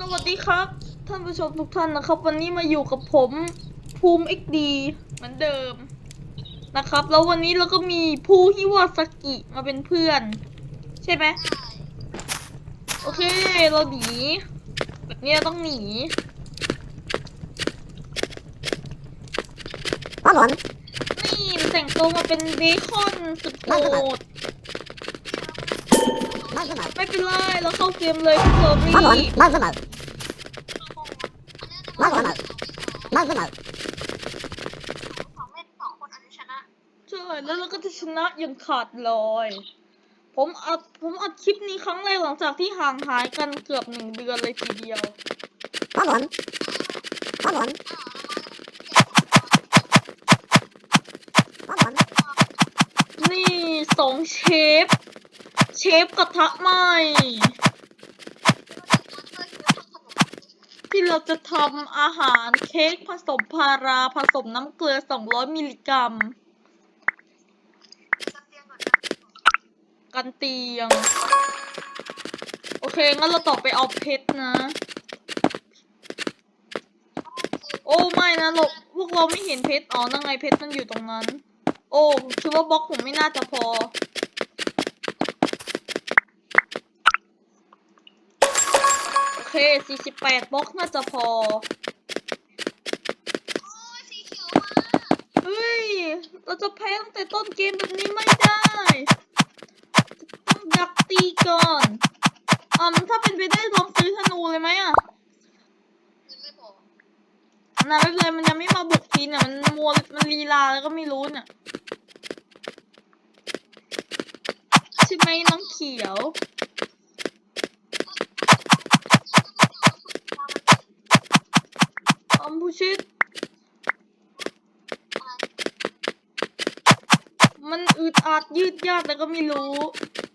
สวัสดีครับ ท่านผู้ชมทุกท่านนะครับ วันนี้มาอยู่กับผมภูมิ XD เหมือนเดิมนะครับ แล้ววันนี้เราก็มีผู้ฮิวาซากิมาเป็นเพื่อน ใช่ไหมโอเค เราหนีแบบนี้เราต้องหนีครับผมนี่แต่งตัวมาเป็นเบคอนสุดโหดบ้านสมัคร ไม่เป็นไรเราเข้าเกมเลยพวกเราไม่ครับผมรีบบ้านสมัครบ้านสมัครบ้านสมัครของเล่นสองคนอาจจะชนะใช่แล้วเราก็จะชนะอย่างขาดลอย ผมอัดผมอัดคลิปนี้ครั้งแรกหลังจากที่ห่างหายกันเกือบหนึ่งเดือนเลยทีเดียวครับผมครับผมครับผมนี่สองเชฟเชฟกระทะไหม่ ที่เราจะทำอาหารเค้กผสมพาราผสมน้ำเกลือ 200 มิลลิกรัม กันเตียง โอเค งั้นเราต่อไปเอาเพชรนะ โอ้ไม่นะเราพวกเราไม่เห็นเพชร อ๋อนั่งไงเพชรมันอยู่ตรงนั้น โอ้ คือว่าบล็อกผมไม่น่าจะพอ โอ เค48บล็อกน่าจะพอ เฮ้ย เราจะแพ้ตั้งแต่ต้นเกมแบบนี้ไม่ได้ ต้องดักตีก่อนอืมถ้าเป็นไปได้ลองซื้อธนูเลยไหมอะนะไม่เป็นไรมันยังไม่มาบุกทีเนี่ยมันมัวมันลีลาแล้วก็ไม่รู้เนี่ยใช่ไหมน้องเขียว อมผู้ชิดมันอึดอัดยืดยาดแต่ก็ไม่รู้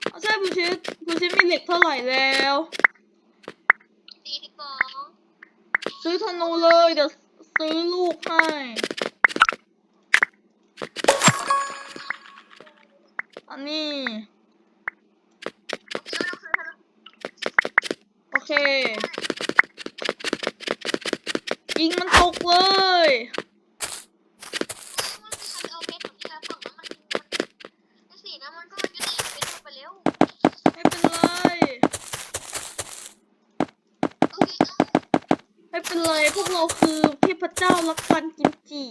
เอาใช่ผู้ชิดผู้ชิดมีเหล็กเท่าไหร่แล้วซื้อธนูเลยเดี๋ยวซื้อลูกให้อันนี้ โอเค ยิงมันตกเลยไม่เป็นไรไม่เป็นไรพวกเราคือเทพเจ้ารักกันกินจิ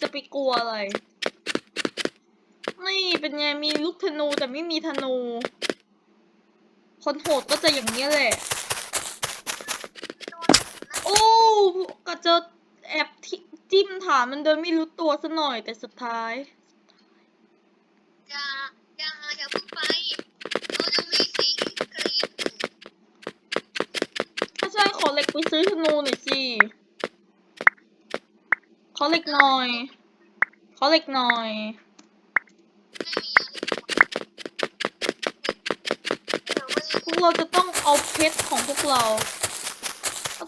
จะไปกลัวอะไร นี่เป็นไงมีลูกธนูแต่ไม่มีธนู คนโหดก็จะอย่างนี้ยแหละ โอ้ ก็จะแอบทิจิ้มถามมันโดยไม่รู้ตัวซะหน่อยแต่สุดท้าย อย่า อย่าอย่าเพิ่งไปเรายังมีสีกรีนถ้าใช่ขอเหล็กไปซื้อธนูหน่อยสิขอเหล็กหน่อยขอเหล็กหน่อยไม่มีอะไรเดี๋ยวมันพวกเราจะต้องเอาเพชรของพวกเราถ้า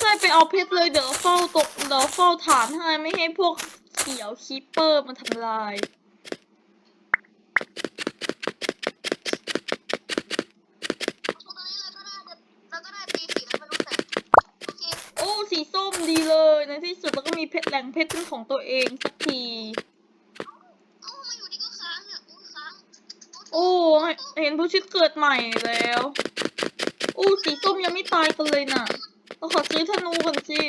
ใช่ไปเอาเพชรเลยเดี๋ยวเฝ้าตกเดี๋ยวเฝ้าฐานให้ไม่ให้พวกเขียวคีปเปอร์มาทำลาย โอ้สีส้มดีเลยในที่สุดเราก็มีเพชรแหล่งเพชรเป็นของตัวเองสักที โอ้เห็นผู้ชิดเกิดใหม่แล้ว โอ้สีส้มยังไม่ตายกันเลยน่ะ เราขอซื้อธนูก่อนสิ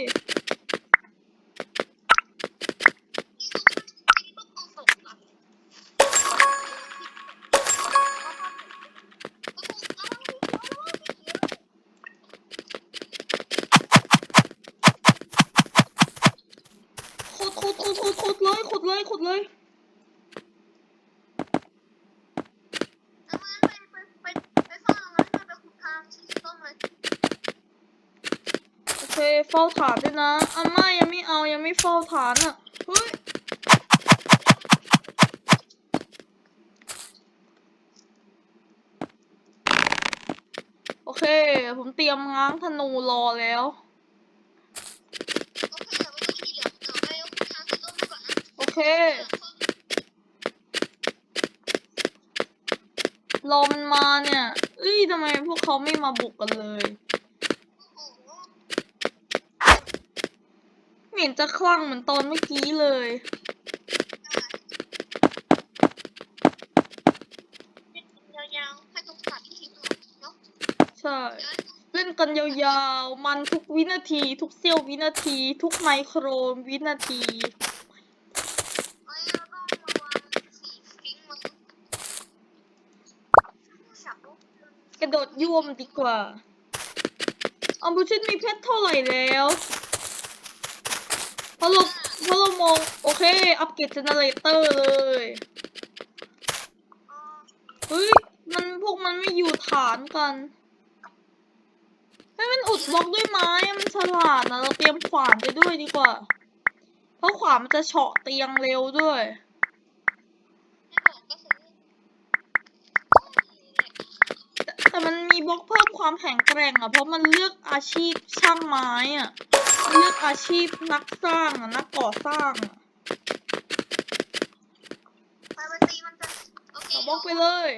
ขุดขุดขุดขุดขุดเลยขุดเลยขุดเลย เอามาไปไปไปไปเฝ้าตรงนั้นไปไปขุดทางสีส้มเลย โอเคเฝ้าฐานด้วยนะอาม่ายังไม่เอายังไม่เฝ้าฐานอะเฮ้ยโอเค ผมเตรียมง้างธนูรอแล้วโอเคเดี๋ยวไม่ต้องสีเหลืองเดี๋ยวไปขุดทางสีส้มไปก่อนนะโอเครอมันมาเนี่ยเอ้ยทำไมพวกเขาไม่มาบุกกันเลย โอ้ เห็นจะคลั่งเหมือนตอนเมื่อกี้เลยยาวๆให้ตรงตัดที่ทิ้งหรอเนาะใช่ เดี๋ยวเล่นกันยาวๆ มันทุกวินาที ทุกเสี้ยววินาที ทุกไมโครวินาที เอ้ยเราต้องระวังสีทิ้งมันอยากรู้กระโดดยวมดีกว่าอัมบูชินมีเพชรเท่าไหร่แล้วเพ ราะเราเพราะเรามองโอเค อัปเกรดเจเนเรเตอร์เลย เฮ้ย มันพวกมันไม่อยู่ฐานกันให้มันอุดบล็อกด้วยไม้มันฉลาดนะเราเตรียมขวานไปด้วยดีกว่า เพราะขวานมันจะเฉาะเตียงเร็วด้วยแต่มันมีบล็อกเพิ่มความแข็งแกร่งอะ เพราะมันเลือกอาชีพช่างไม้อะ เลือกอาชีพนักสร้างอะนักก่อสร้างอะไปไปตีมันจะโอเคเอาบล็อกไปเลย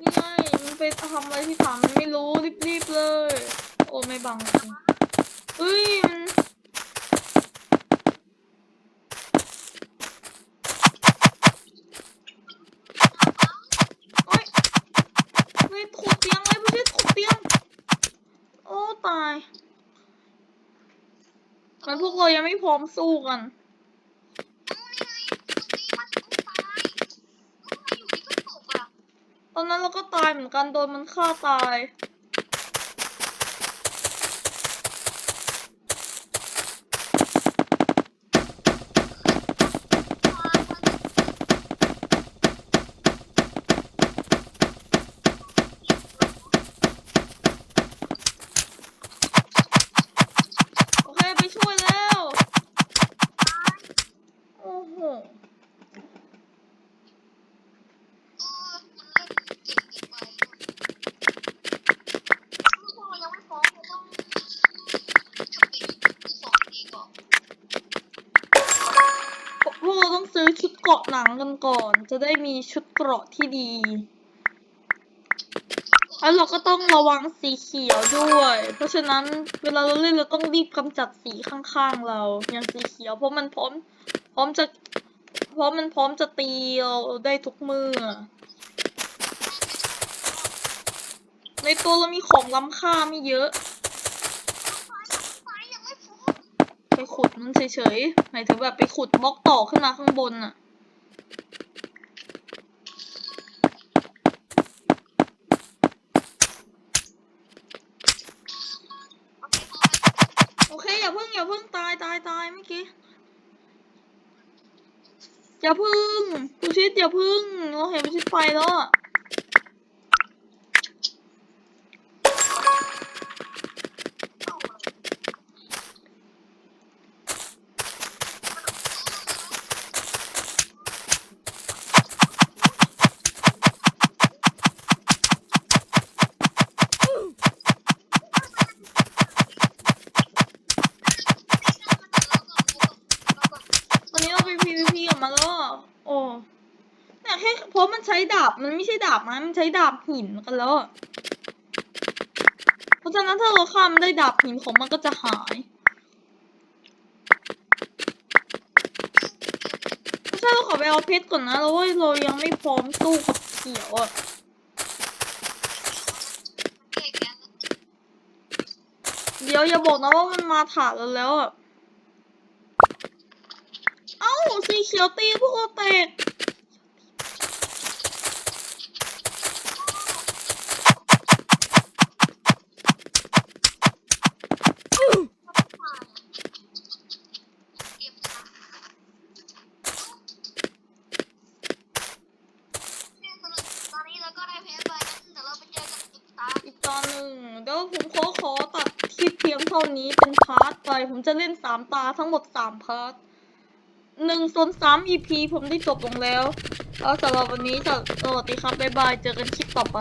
นี่ไงมันไปทำอะไรที่ฐานมันไม่รู้รีบๆเลย โอ้ไม่บังจริงเฮ้ยมันโอ๊ยเฮ้ยขุดเตียงเลยไม่ใช่ขุดเตียง โอ้ตาย มันพวกเรายังไม่พร้อมสู้กันตอนนั้นเราก็ตายเหมือนกันโดนมันฆ่าตาย โอเค ไปช่วยแล้ว โอ้โห พวกเราต้องซื้อชุดเกราะหนังกันก่อน จะได้มีชุดเกราะที่ดี แล้วเราก็ต้องระวังสีเขียวด้วย เพราะฉะนั้นเวลาเราเล่นเราต้องรีบกำจัดสีข้างๆเรา อย่างสีเขียว เพราะมันพร้อม พร้อมจะ เพราะมันพร้อมจะตีเราได้ทุกเมื่อ ในตัวเรามีของล้ำค่าไม่เยอะ ไปขุดมันเฉยๆหมายถึงแบบไปขุดบล็อกต่อขึ้นมาข้างบนน่ะโอเคอย่าเพิ่งอย่าเพิ่งตายตายตายเมื่อกี้อย่าพึ่งผู้ชิดอย่าพึ่งเราเห็นผู้ชิดไปแล้วอะตอนนี้เราไป PVP กับมันแล้วอะโอ้เนี่ยแค่เพ ราะมันใช้ดาบมันไม่ใช่ดาบไม้มันใช้ดาบหินกันแล้ว เพราะฉะนั้นถ้าเราฆ่ามันได้ดาบหินของมันก็จะหาย ไม่ใช่เราขอไปเอาเพชรก่อนนะเราว่าเรายังไม่พร้อมสู้กับเขียวอะเดี๋ยวอย่าบอกนะว่ามันมาถาเราแล้วอะเอ้าสีเขียวตีพวกเราแตก ตอนนี้เราก็ได้เพชรไปเดี๋ยวเราไปเจอกันจุดตา อีกตอนหนึ่งเดี๋ยวผมขอขอตัดคลิปเพียงเท่านี้เป็นพาร์ทไป ผมจะเล่นสามตาทั้งหมดสามพาร์ทหนึ่งส่วนสาม EP ผมได้จบลงแล้วแล้วสำหรับวันนี้สวัสดีครับ บ๊ายบาย เจอกันคลิปต่อไป